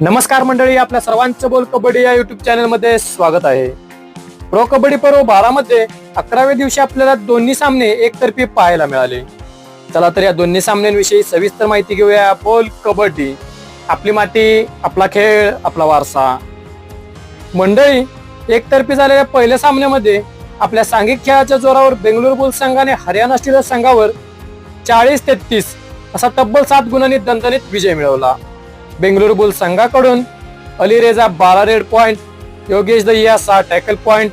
नमस्कार मंडळी आपल्या सर्वांचं बोल कबड्डी या युट्यूब चॅनलमध्ये स्वागत आहे. प्रो कबड्डी पर्व बारा मध्ये अकराव्या दिवशी आपल्याला दोन्ही सामने एकतर्फी पाहायला मिळाले. चला तर या दोन्ही सामन्यांविषयी सविस्तर माहिती घेऊया बोल कबड्डी. आपली माती आपला खेळ आपला वारसा. मंडळी एकतर्फी झालेल्या पहिल्या सामन्यामध्ये आपल्या सांघिक खेळाच्या जोरावर बेंगलोर बुल्स संघाने हरियाणा स्टीलर्स संघावर चाळीस तेहतीस असा तब्बल सात गुणांनी दणदणीत विजय मिळवला. बेंगळुरू बुल संघाकडून. अलिरेजा बारा रेड पॉइंट योगेश दहिया सहा टॅकल पॉइंट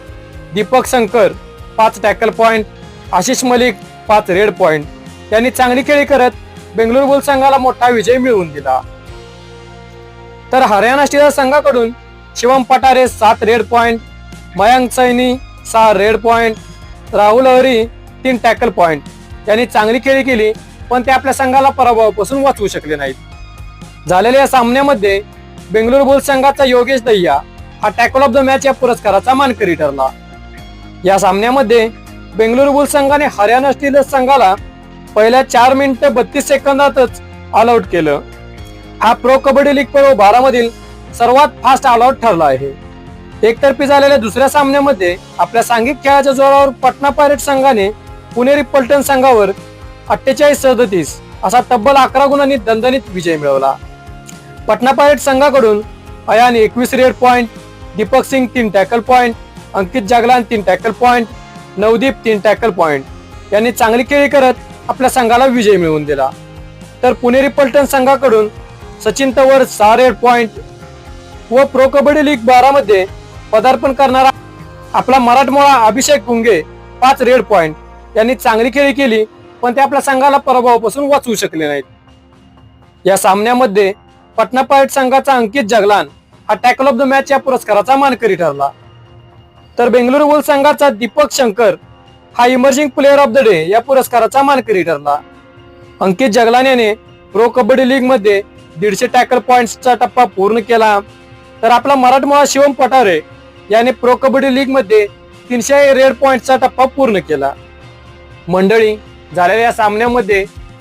दीपक शंकर पाच टॅकल पॉइंट आशिष मलिक पाच रेड पॉइंट यांनी चांगली खेळी करत बेंगळुरू बुल संघाला मोठा विजय मिळवून दिला. तर हरियाणा स्टीलर संघाकडून शिवम पटारे सात रेड पॉइंट मयांक सैनी सहा रेड पॉइंट राहुल हरी तीन टॅकल पॉइंट यांनी चांगली खेळी केली पण ते आपल्या संघाला पराभवापासून वाचवू शकले नाहीत. झालेल्या या सामन्यामध्ये बेंगळुरू बुल्स संघाचा योगेश दह्या हा टॅकल ऑफ द मॅच या पुरस्काराचा मानकरी ठरला. या सामन्यामध्ये बेंगळुरू बुल्स संघाने हरियाणा स्टीलर्स संघाला पहिल्या चार मिनिटे बत्तीस सेकंदातच ऑल आउट केलं. हा प्रो कबड्डी लीग पर्व बारामधील सर्वात फास्ट ऑल आउट ठरला आहे. एकतर्फी झालेल्या दुसऱ्या सामन्यामध्ये आपल्या सांघिक खेळाच्या जोरावर पटना पायरेट संघाने पुणेरी पलटण संघावर अठ्ठेचाळीस सदतीस असा तब्बल अकरा गुणांनी दणदणीत विजय मिळवला. पटना पायरेट संघाकडून अयान एकवीस रेड पॉइंट दीपक सिंग तीन टॅकल पॉइंट अंकित जागलान तीन टॅकल पॉइंट नवदीप तीन टॅकल पॉइंट यांनी चांगली खेळी करत आपल्या संघाला विजय मिळवून दिला. तर पुणेरी पलटण संघाकडून सचिन तवर सहा रेड पॉइंट व प्रो कबड्डी लीग बारामध्ये पदार्पण करणारा आपला मराठमोळा अभिषेक गुंगे पाच रेड पॉइंट यांनी चांगली खेळी केली पण ते आपल्या संघाला पराभवापासून वाचवू शकले नाहीत. या सामन्यामध्ये पटना पायट संघाचा अंकित जगलान हा टॅकल ऑफ द मॅच या पुरस्काराचा मानकरी ठरला. तर बेंगळुरू बुल संघाचा दीपक शंकर हा emerging player of the day या पुरस्काराचा मानकरी ठरला. अंकित जगलान याने प्रो कबड्डी लीगमध्ये दीडशे टॅकल पॉइंटचा टप्पा पूर्ण केला. तर आपला मराठमोळा शिवम पठारे याने प्रो कबड्डी लीगमध्ये तीनशे रेड पॉइंटचा टप्पा पूर्ण केला. मंडळी झालेल्या या सामन्यामध्ये